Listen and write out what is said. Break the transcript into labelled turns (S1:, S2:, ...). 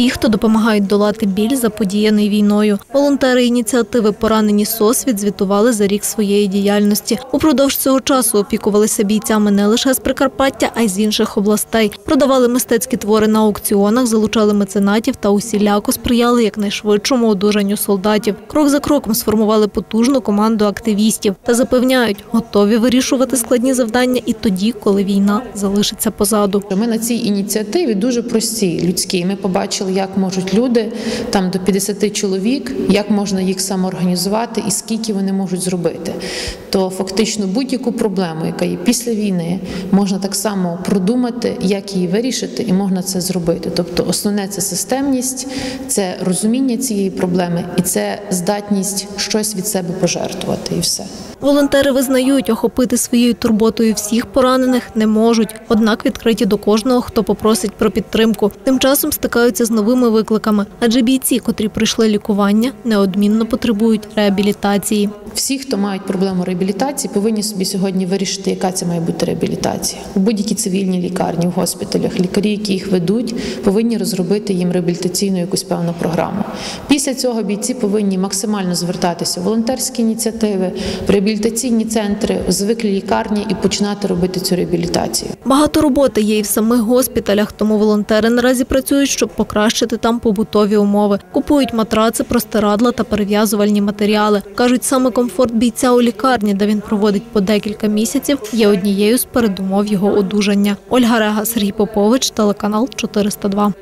S1: ті, хто допомагають долати біль, заподіяний війною. Волонтери ініціативи Поранені СОС відзвітували за рік своєї діяльності. Упродовж цього часу опікувалися бійцями не лише з Прикарпаття, а й з інших областей. Продавали мистецькі твори на аукціонах, залучали меценатів та усіляко сприяли якнайшвидшому одужанню солдатів. Крок за кроком сформували потужну команду активістів та запевняють, готові вирішувати складні завдання і тоді, коли війна залишиться позаду.
S2: Ми на цій ініціативі дуже прості людські. Ми побачили, як можуть люди там до 50 чоловік, як можна їх самоорганізувати і скільки вони можуть зробити. То фактично будь-яку проблему, яка є після війни, можна так само продумати, як її вирішити, і можна це зробити. Тобто, основне це системність, це розуміння цієї проблеми і це здатність щось від себе пожертвувати, і все.
S1: Волонтери визнають, охопити своєю турботою всіх поранених не можуть, однак відкриті до кожного, хто попросить про підтримку. Тим часом стикаються з новими викликами, адже бійці, котрі пройшли лікування, неодмінно потребують реабілітації.
S2: Всі, хто мають проблему реабілітації, повинні собі сьогодні вирішити, яка це має бути реабілітація. У будь-якій цивільній лікарні, в госпіталях, лікарі, які їх ведуть, повинні розробити їм реабілітаційну якусь певну програму. Після цього бійці повинні максимально звертатися в волонтерські ініціативи, реабілітаційні центри, звиклі лікарні і починати робити цю реабілітацію.
S1: Багато роботи є і в самих госпіталях, тому волонтери наразі працюють, щоб покращити там побутові умови. Купують матраци, простирадла та перев'язувальні матеріали. кажуть, саме комфорт бійця у лікарні, де він проводить по декілька місяців, є однією з передумов його одужання. Ольга Рега, Сергій Попович, телеканал 402.